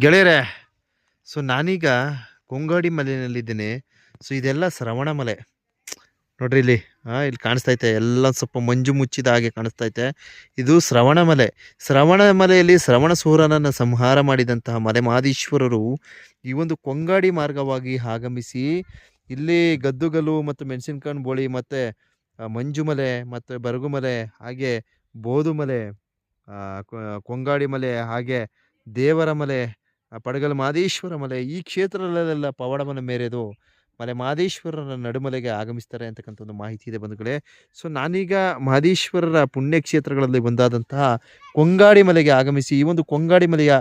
ಗೆಳೆಯರೇ ಸೊ ನಾನೀಗ ಕೊಂಗಾಡಿ ಮಲೆಯಲ್ಲಿದ್ದೀನಿ. ಸೊ ಇದೆಲ್ಲ ಶ್ರವಣ ಮಲೆ. ನೋಡ್ರಿ ಇಲ್ಲಿ ಹಾಂ ಇಲ್ಲಿ ಕಾಣಿಸ್ತೈತೆ ಎಲ್ಲ ಸ್ವಲ್ಪ ಮಂಜು ಮುಚ್ಚಿದ ಹಾಗೆ ಕಾಣಿಸ್ತೈತೆ ಇದು. ಶ್ರವಣ ಮಲೆ. ಶ್ರವಣ ಸೂರನನ್ನು ಸಂಹಾರ ಮಾಡಿದಂತಹ ಮಲೆ ಮಾದೀಶ್ವರರು ಈ ಒಂದು ಕೊಂಗಾಡಿ ಮಾರ್ಗವಾಗಿ ಆಗಮಿಸಿ ಇಲ್ಲಿ ಗದ್ದುಗಲು ಮತ್ತು ಮೆಣಸಿನ್ಕಾಯಿ ಬೋಳಿ ಮತ್ತು ಮಂಜುಮಲೆ ಮತ್ತು ಬರಗುಮಲೆ ಹಾಗೆ ಬೋದುಮಲೆ ಕೊಂಗಾಡಿ ಮಲೆ ಹಾಗೆ ದೇವರ ಮಲೆ ಪಡಗಲ ಮಾದೇಶ್ವರ ಮಲೆ, ಈ ಕ್ಷೇತ್ರದಲ್ಲೆಲ್ಲ ಪವಾಡವನ್ನು ಮೇರೆದು ಮಲೆ ಮಹದೇಶ್ವರರ ನಡುಮಲೆಗೆ ಆಗಮಿಸ್ತಾರೆ ಅಂತಕ್ಕಂಥ ಒಂದು ಮಾಹಿತಿ ಇದೆ ಬಂಧುಗಳೇ. ಸೊ, ನಾನೀಗ ಮಹದೇಶ್ವರರ ಪುಣ್ಯಕ್ಷೇತ್ರಗಳಲ್ಲಿ ಒಂದಾದಂತಹ ಕೊಂಗಾಡಿ ಮಲೆಗೆ ಆಗಮಿಸಿ, ಈ ಒಂದು ಕೊಂಗಾಡಿ ಮಲೆಯ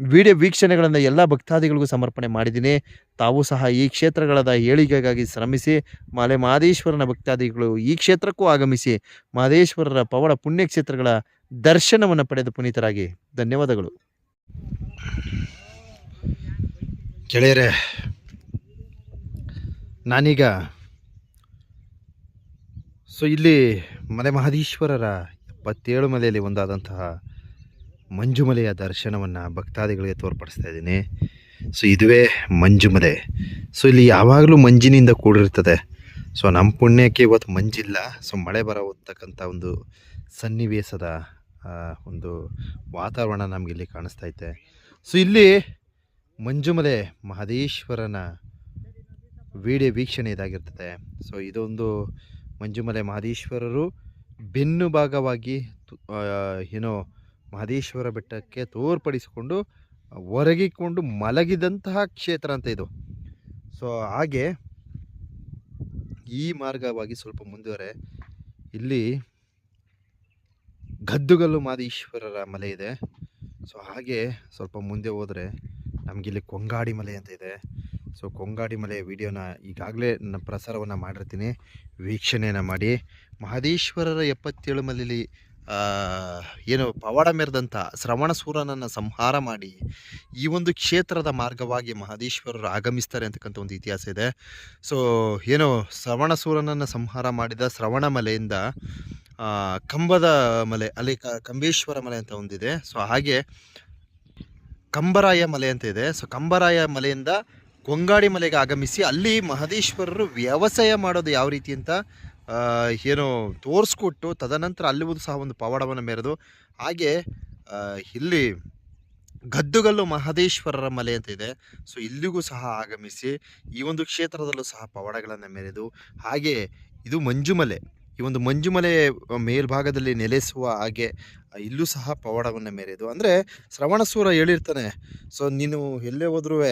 ವಿಡಿಯೋ ವೀಕ್ಷಣೆಗಳನ್ನು ಎಲ್ಲ ಭಕ್ತಾದಿಗಳಿಗೂ ಸಮರ್ಪಣೆ ಮಾಡಿದ್ದೀನಿ. ತಾವು ಸಹ ಈ ಕ್ಷೇತ್ರಗಳದ ಏಳಿಗೆಗಾಗಿ ಶ್ರಮಿಸಿ, ಮಲೆ ಮಹದೇಶ್ವರನ ಭಕ್ತಾದಿಗಳು ಈ ಕ್ಷೇತ್ರಕ್ಕೂ ಆಗಮಿಸಿ ಮಹದೇಶ್ವರರ ಪವಾಡ ಪುಣ್ಯಕ್ಷೇತ್ರಗಳ ದರ್ಶನವನ್ನು ಪಡೆದು ಪುನೀತರಾಗಿ. ಧನ್ಯವಾದಗಳು. ಗೆಳೆಯರೆ, ನಾನೀಗ ಸೊ ಇಲ್ಲಿ ಮಲೆ ಮಹದೀಶ್ವರರ ಎಪ್ಪತ್ತೇಳು ಮಲೆಯಲ್ಲಿ ಒಂದಾದಂತಹ ಮಂಜುಮಲೆಯ ದರ್ಶನವನ್ನು ಭಕ್ತಾದಿಗಳಿಗೆ ತೋರ್ಪಡಿಸ್ತಾ ಇದ್ದೀನಿ. ಸೊ ಇದುವೇ ಮಂಜುಮಲೆ ಸೊ ಇಲ್ಲಿ ಯಾವಾಗಲೂ ಮಂಜಿನಿಂದ ಕೂಡಿರ್ತದೆ ಸೊ ನಮ್ಮ ಪುಣ್ಯಕ್ಕೆ ಇವತ್ತು ಮಂಜಿಲ್ಲ. ಸೊ ಮಳೆ ಬರತಕ್ಕಂಥ ಒಂದು ಸನ್ನಿವೇಶದ ಒಂದು ವಾತಾವರಣ ನಮಗಿಲ್ಲಿ ಇಲ್ಲಿ ಕಾಣಿಸ್ತಾ ಐತೆ. ಸೊ ಇಲ್ಲಿ ಮಂಜುಮಲೆ ಮಹದೇಶ್ವರನ ವಿಡಿಯೋ ವೀಕ್ಷಣೆ ಇದಾಗಿರ್ತದೆ. ಸೊ ಇದೊಂದು ಮಂಜುಮಲೆ ಮಹದೇಶ್ವರರು ಬೆನ್ನು ಭಾಗವಾಗಿ ಏನೋ ಮಹದೇಶ್ವರ ಬೆಟ್ಟಕ್ಕೆ ತೋರ್ಪಡಿಸಿಕೊಂಡು ಹೊರಗಿಕೊಂಡು ಮಲಗಿದಂತಹ ಕ್ಷೇತ್ರ ಅಂತ ಇದು. ಸೊ ಹಾಗೆ ಈ ಮಾರ್ಗವಾಗಿ ಸ್ವಲ್ಪ ಮುಂದುವರೆ. ಇಲ್ಲಿ ಗದ್ದುಗಲ್ಲು ಮಹದೇಶ್ವರರ ಮಲೆ ಇದೆ. ಸೊ ಹಾಗೆ ಸ್ವಲ್ಪ ಮುಂದೆ ಹೋದರೆ ನಮಗಿಲ್ಲಿ ಕೊಂಗಾಡಿ ಮಲೆ ಅಂತ ಇದೆ. ಸೊ, ಕೊಂಗಾಡಿ ಮಲೆಯ ವಿಡಿಯೋನ ಈಗಾಗಲೇ ನಾನು ಪ್ರಸಾರವನ್ನು ಮಾಡಿರ್ತೀನಿ. ವೀಕ್ಷಣೆಯನ್ನು ಮಾಡಿ. ಮಹದೇಶ್ವರರ ಎಪ್ಪತ್ತೇಳು ಮಲೆಯಲ್ಲಿ ಏನು ಪವಾಡ ಮೆರೆದಂಥ ಶ್ರವಣ ಸೂರನನ್ನು ಸಂಹಾರ ಮಾಡಿ ಈ ಒಂದು ಕ್ಷೇತ್ರದ ಮಾರ್ಗವಾಗಿ ಮಹದೇಶ್ವರರು ಆಗಮಿಸ್ತಾರೆ ಅಂತಕ್ಕಂಥ ಒಂದು ಇತಿಹಾಸ ಇದೆ. ಸೊ, ಏನು ಶ್ರವಣ ಸೂರನನ್ನು ಸಂಹಾರ ಮಾಡಿದ ಶ್ರವಣ ಮಲೆಯಿಂದ ಕಂಬದ ಮಲೆ ಅಲ್ಲಿ ಕಂಬೇಶ್ವರ ಮಲೆ ಅಂತ ಒಂದಿದೆ. ಸೊ, ಹಾಗೆ ಕಂಬರಾಯ ಮಲೆ ಅಂತ ಇದೆ. ಸೊ ಕಂಬರಾಯ ಮಲೆಯಿಂದ ಗೊಂಗಾಡಿ ಮಲೆಗೆ ಆಗಮಿಸಿ ಅಲ್ಲಿ ಮಹದೇಶ್ವರರು ವ್ಯವಸಾಯ ಮಾಡೋದು ಯಾವ ರೀತಿ ಅಂತ ಏನು ತೋರಿಸ್ಕೊಟ್ಟು ತದನಂತರ ಅಲ್ಲಿಗೂ ಸಹ ಒಂದು ಪವಾಡವನ್ನು ಮೆರೆದು, ಹಾಗೆ ಇಲ್ಲಿ ಗದ್ದುಗಲ್ಲು ಮಹದೇಶ್ವರರ ಮಲೆ ಅಂತ ಇದೆ. ಸೊ ಇಲ್ಲಿಗೂ ಸಹ ಆಗಮಿಸಿ ಈ ಒಂದು ಕ್ಷೇತ್ರದಲ್ಲೂ ಸಹ ಪವಾಡಗಳನ್ನು ಮೆರೆದು, ಹಾಗೆ ಇದು ಮಂಜುಮಲೆ. ಈ ಒಂದು ಮಂಜುಮಲೆ ಮೇಲ್ಭಾಗದಲ್ಲಿ ನೆಲೆಸುವ ಹಾಗೆ ಇಲ್ಲೂ ಸಹ ಪವಾಡವನ್ನು ಮೇರೆದು. ಅಂದರೆ ಶ್ರವಣಸೂರ ಹೇಳಿರ್ತಾನೆ, ಸೊ, ನೀನು ಎಲ್ಲೇ ಹೋದ್ರೂ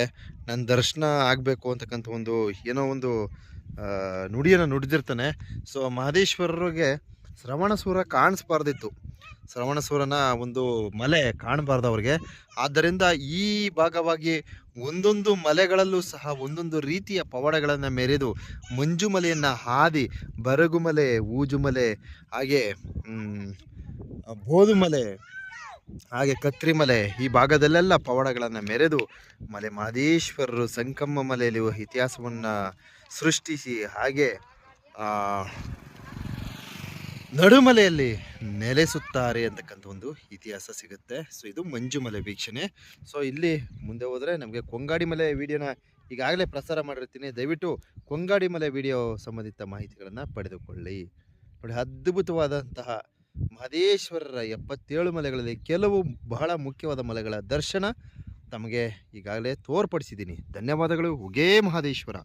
ನನ್ನ ದರ್ಶನ ಆಗಬೇಕು ಅಂತಕ್ಕಂಥ ಒಂದು, ಏನೋ ಒಂದು ನುಡಿಯನ್ನು ನುಡಿದಿರ್ತಾನೆ. ಸೊ, ಮಹದೇಶ್ವರರಿಗೆ ಶ್ರವಣಸೂರ ಕಾಣಿಸ್ಬಾರ್ದಿತ್ತು. ಶ್ರವಣಸೂರನ ಒಂದು ಮಲೆ ಕಾಣಬಾರ್ದು ಅವ್ರಿಗೆ ಆದ್ದರಿಂದ ಈ ಭಾಗವಾಗಿ ಒಂದೊಂದು ಮಲೆಗಳಲ್ಲೂ ಸಹ ಒಂದೊಂದು ರೀತಿಯ ಪವಾಡಗಳನ್ನು ಮೆರೆದು ಮಂಜುಮಲೆಯನ್ನು ಹಾದಿ ಬರಗುಮಲೆ ಊಜುಮಲೆ ಹಾಗೆ ಬೋದುಮಲೆ ಹಾಗೆ ಕತ್ರಿಮಲೆ ಈ ಭಾಗದಲ್ಲೆಲ್ಲ ಪವಾಡಗಳನ್ನು ಮೆರೆದು ಮಲೆ ಮಹದೇಶ್ವರರು ಸಂಕಮ್ಮ ಮಲೆಯಲ್ಲಿ ಇತಿಹಾಸವನ್ನು ಸೃಷ್ಟಿಸಿ ಹಾಗೆ ನಡುಮಲೆಯಲ್ಲಿ ನೆಲೆಸುತ್ತಾರೆ ಅಂತಕ್ಕಂಥ ಒಂದು ಇತಿಹಾಸ ಸಿಗುತ್ತೆ. ಸೊ ಇದು ಮಂಜುಮಲೆ ವೀಕ್ಷಣೆ. ಸೊ ಇಲ್ಲಿ ಮುಂದೆ ಹೋದರೆ ನಮಗೆ ಕೊಂಗಾಡಿ ಮಲೆ ವಿಡಿಯೋನ ಈಗಾಗಲೇ ಪ್ರಸಾರ ಮಾಡಿರ್ತೀನಿ. ದಯವಿಟ್ಟು ಕೊಂಗಾಡಿ ಮಲೆ ವಿಡಿಯೋ ಸಂಬಂಧಿತ ಮಾಹಿತಿಗಳನ್ನು ಪಡೆದುಕೊಳ್ಳಿ. ನೋಡಿ, ಅದ್ಭುತವಾದಂತಹ ಮಹದೇಶ್ವರರ ಎಪ್ಪತ್ತೇಳು ಮಲೆಗಳಲ್ಲಿ ಕೆಲವು ಬಹಳ ಮುಖ್ಯವಾದ ಮಲೆಗಳ ದರ್ಶನ ತಮಗೆ ಈಗಾಗಲೇ ತೋರ್ಪಡಿಸಿದ್ದೀನಿ. ಧನ್ಯವಾದಗಳು. ಉಗೇ ಮಹದೇಶ್ವರ.